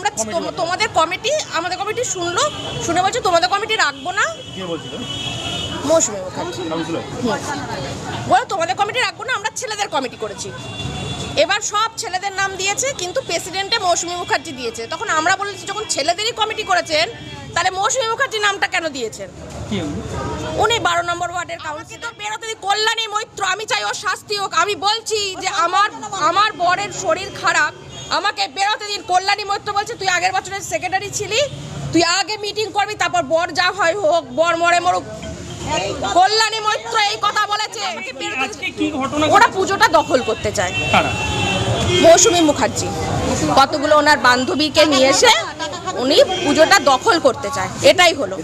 আমরা তোমাদের কমিটি আমাদের কমিটি শুনলো শুনে বলছে তোমাদের কমিটি রাখব না। মৌসুমী বলে তোমাদের কমিটি রাখব না আমরা ছেলেদের কমিটি করেছি। এবার সব ছেলেদের নাম দিয়েছে কিন্তু প্রেসিডেন্টে মৌসুমী মুখার্জি দিয়েছে। তখন আমরা বলেছি যখন ছেলেদেরই কমিটি করেছেন তাহলে মৌসুমী মুখার্জি নামটা কেন দিয়েছেন? উনি? বারো নম্বর ওয়ার্ডের কাউন্সিলর বেরোতে কল্যাণী মৈত্র আমি চাই ওর শাস্তি হোক। আমি বলছি যে আমার আমার বরের শরীর খারাপ। আমাকে বেরোতে দিন। কল্যাণী মৈত্র বলছে তুই আগের বছরের সেক্রেটারি ছিলি তুই আগে মিটিং করবি তারপর বর যা হয় হোক বর মরে মরুক। কল্যাণী মৈত্র এই কথা বলেছে। আমাকে বেরোতে আজকে কি ঘটনা ওরা পুজোটা দখল করতে চায়। মৌসুমী মুখার্জি। কতগুলো ওনার বান্ধবীকে নিয়ে এসে উনি পুজোটা দখল করতে চায়। এটাই হলো।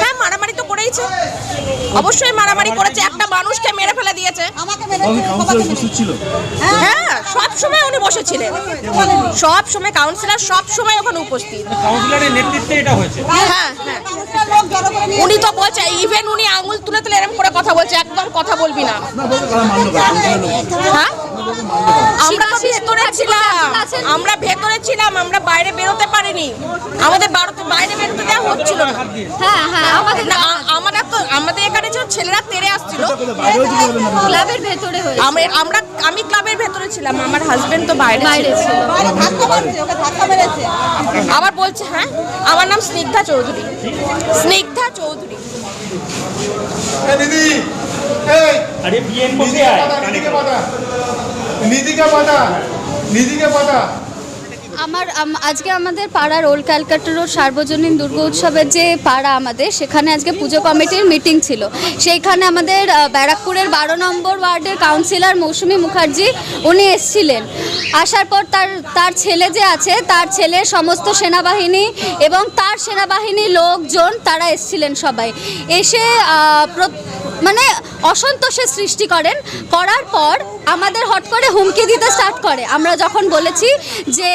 হ্যাঁ মারামারি তো করেইছে। অবশ্যই মারামারি করেছে। একটা মানুষকে মেরে ফেলে দিয়েছে। হ্যাঁ সব সময় উনি বসেছিলেন। সব সময় কাউন্সিলর সব সময় ওখানে উপস্থিত। কাউন্সিলরের নেতৃত্বে এটা হয়েছে? হ্যাঁ হ্যাঁ। উনি তো বলছে ইভেন উনি আঙুল তুলে তুলে এরকম করে কথা বলছে একদম কথা বলবি না। হ্যাঁ? আমরা তো ভেতরে ছিলাম। আমরা ভেতরে ছিলাম আমরা বাইরে বেরোতে পারিনি। আমাদের বাইরে বেরোতে দেওয়া হচ্ছিল না। হ্যাঁ হ্যাঁ আমাদের তো আমাদের এখানে যে ছেলেরা ক্লাবের ভেতরে আমরা আমরা আমি ক্লাবের ভেতরে ছিলাম আমার হাজবেন্ড তো বাইরে বাইরে ছিল। আবার বলছে হ্যাঁ আমার নাম স্নিগ্ধা চৌধুরী। স্নিগ্ধা চৌধুরী। দিদি এই। আরে বিএনপি নিধিকে পাঠা। নিধিকে পাঠা। আমার আজকে আমাদের পাড়ার ওল্ড ক্যালকাটা রোড সার্বজনীন দুর্গা উৎসবের যে পাড়া আমাদের, সেখানে আজকে পুজো কমিটির মিটিং ছিল। সেইখানে আমাদের ব্যারাকপুরের বারো নম্বর ওয়ার্ডের কাউন্সিলর মৌসুমী মুখার্জি, উনি এসছিলেন। আসার পর তার তার ছেলে যে আছে, তার ছেলের সমস্ত সেনাবাহিনী এবং তার সেনাবাহিনীর লোকজন, তারা এসছিলেন সবাই। এসে মানে অসন্তোষের সৃষ্টি করেন। করার পর আমাদের হট করে হুমকি দিতে স্টার্ট করে। আমরা যখন বলেছি যে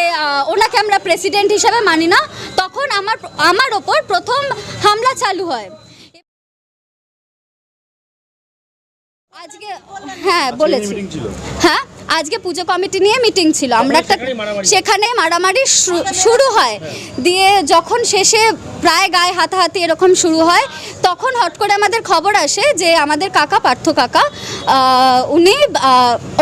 ওনাকে আমরা প্রেসিডেন্ট হিসাবে মানি না তখন আমার আমার ওপর প্রথম হামলা চালু হয়। আজকে হ্যাঁ বলেছি। হ্যাঁ? আজকে পুজো কমিটি নিয়ে মিটিং ছিল। আমরা একটা সেখানে মারামারি। শু- শুরু হয়। দিয়ে যখন শেষে প্রায় গায়ে হাতাহাতি এরকম শুরু হয় তখন হট করে আমাদের খবর আসে যে আমাদের কাকা পার্থ কাকা উনি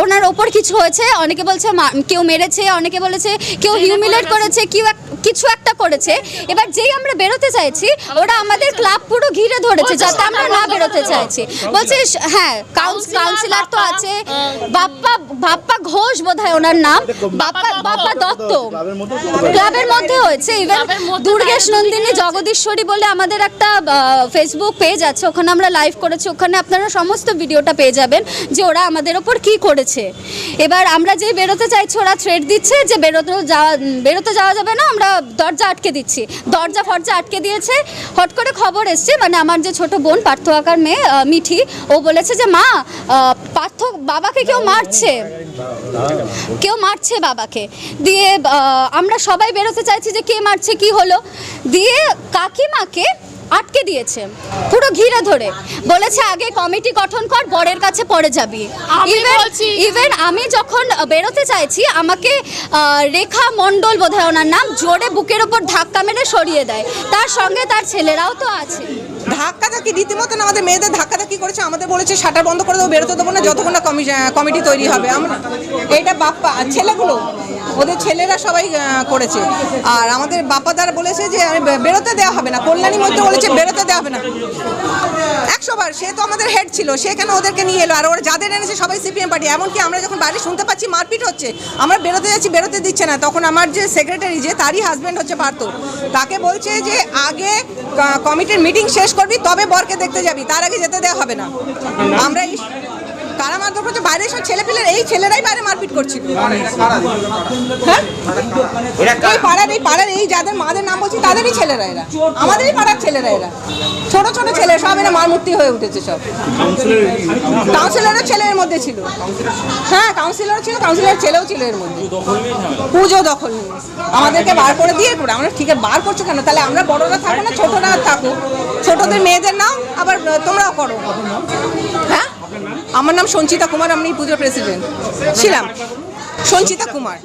ওনার ওপর কিছু হয়েছে। অনেকে বলছে মা- কেউ মেরেছে অনেকে বলেছে কেউ হিউমিলেট করেছে কেউ এক- কিছু একটা করেছে। এবার যেই আমরা বেরোতে চাইছি ওরা আমাদের ক্লাব পুরো ঘিরে ধরেছে যাতে আমরা না বেরোতে চাইছি। বলছে হ্যাঁ কাউন্সিলর তো আছে বাপ্পা বাপ্পা ঘোষ বোধ হয় ওনার নাম। বাপ্পা বাপ্পা দত্ত। ক্লাবের মধ্যে হয়েছে। ইভেন দুর্গেশ নন্দিনী জগদীশ্বরী বলে আমাদের একটা ফেসবুক পেজ আছে। ওখানে আমরা লাইভ করেছি। ওখানে আপনারা সমস্ত ভিডিওটা পেয়ে যাবেন যে ওরা আমাদের ওপর কি করেছে। এবার আমরা যেই বেরোতে চাইছি ওরা থ্রেড দিচ্ছে যে বেরোতে যাওয়া বেরোতে যাওয়া যাবে না আমরা দরজা আটকে দিচ্ছি। দরজা ফরজা আটকে দিয়েছে। হট করে খবর এসছে মানে আমার যে ছোট বোন, পার্থ আকার মেয়ে মিঠি, ও বলেছে যে, মা পার্থ বাবাকে কেউ মারছে। কেউ মারছে বাবাকে। দিয়ে আমরা সবাই বেরোতে চাইছি যে, কে মারছে, কি হলো? দিয়ে কাকিমাকে আটকে দিয়েছে। পুরো ঘিরে ধরে। বলেছে আগে কমিটি গঠন কর বরের কাছে পরে যাবি। ইভেন আমি যখন বেরোতে চাইছি আমাকে রেখা মণ্ডল বোধহয় ওনার নাম জোরে বুকের ওপর ধাক্কা মেরে সরিয়ে দেয়। তার সঙ্গে তার ছেলেরাও তো আছে। ধাক্কা ধাক্কি রীতিমতন আমাদের মেয়েদের ধাক্কা ধাক্কি করেছে, আমাদের বলেছে, শাটার বন্ধ করে দেবো, বেরোতে দেবো না, যতক্ষণ না কমি- কমিটি তৈরি হবে। আমরা এইটা বাপ্পা ছেলেগুলো, ওদের ছেলেরা সবাই করেছে। আর আমাদের বাপ্পা দ্বারা বলেছে যে বেরোতে দেওয়া হবে না। কল্যাণী মধ্যে বলেছে, বেরোতে দেওয়া হবে না। একশোবার, সে তো আমাদের হেড ছিল, সে কেন ওদেরকে নিয়ে এলো? আর ওরা যাদের এনেছে, সবাই সিপিএম পার্টি। এমনকি আমরা যখন বাইরে শুনতে পাচ্ছি, মারপিট হচ্ছে, আমরা বেরোতে যাচ্ছি, বেরোতে দিচ্ছে না। তখন আমার যে সেক্রেটারি যে তারই হাজব্যান্ড হচ্ছে পার্থ। তাকে বলছে যে, আগে কমিটির মিটিং শেষ করবি তবে বরকে দেখতে যাবি। তার আগে যেতে দেওয়া হবে না। আমরা কারা মারধর করছে, বাইরে সব ছেলে পেলে এই ছেলেরাই বাইরে মারপিট করছিল। হ্যাঁ? এই পাড়ার এই পাড়ার, এই যাদের মাদের নাম বলছি, তাদেরই ছেলেরা এরা। আমাদেরই পাড়ার ছেলেরা এরা। ছোট ছোট ছেলে, সব এরা মারমূর্তি হয়ে উঠেছে সব। কাউন্সিলরের ছেলের মধ্যে ছিল। হ্যাঁ কাউন্সিলর ছিল কাউন্সিলর ছেলেও ছিল এর মধ্যে। পুজো দখল নিয়ে। আমাদেরকে বার করে দিয়ে আমরা ঠিক বার করছ কেন? তাহলে আমরা বড়রা থাকো না, ছোটরা থাকো ছোটদের মেয়েদের নাও, আবার তোমরাও করো। হ্যাঁ? আমার নাম সঞ্চিতা কুমার আমি পুজোর প্রেসিডেন্ট ছিলাম। সঞ্চিতা কুমার।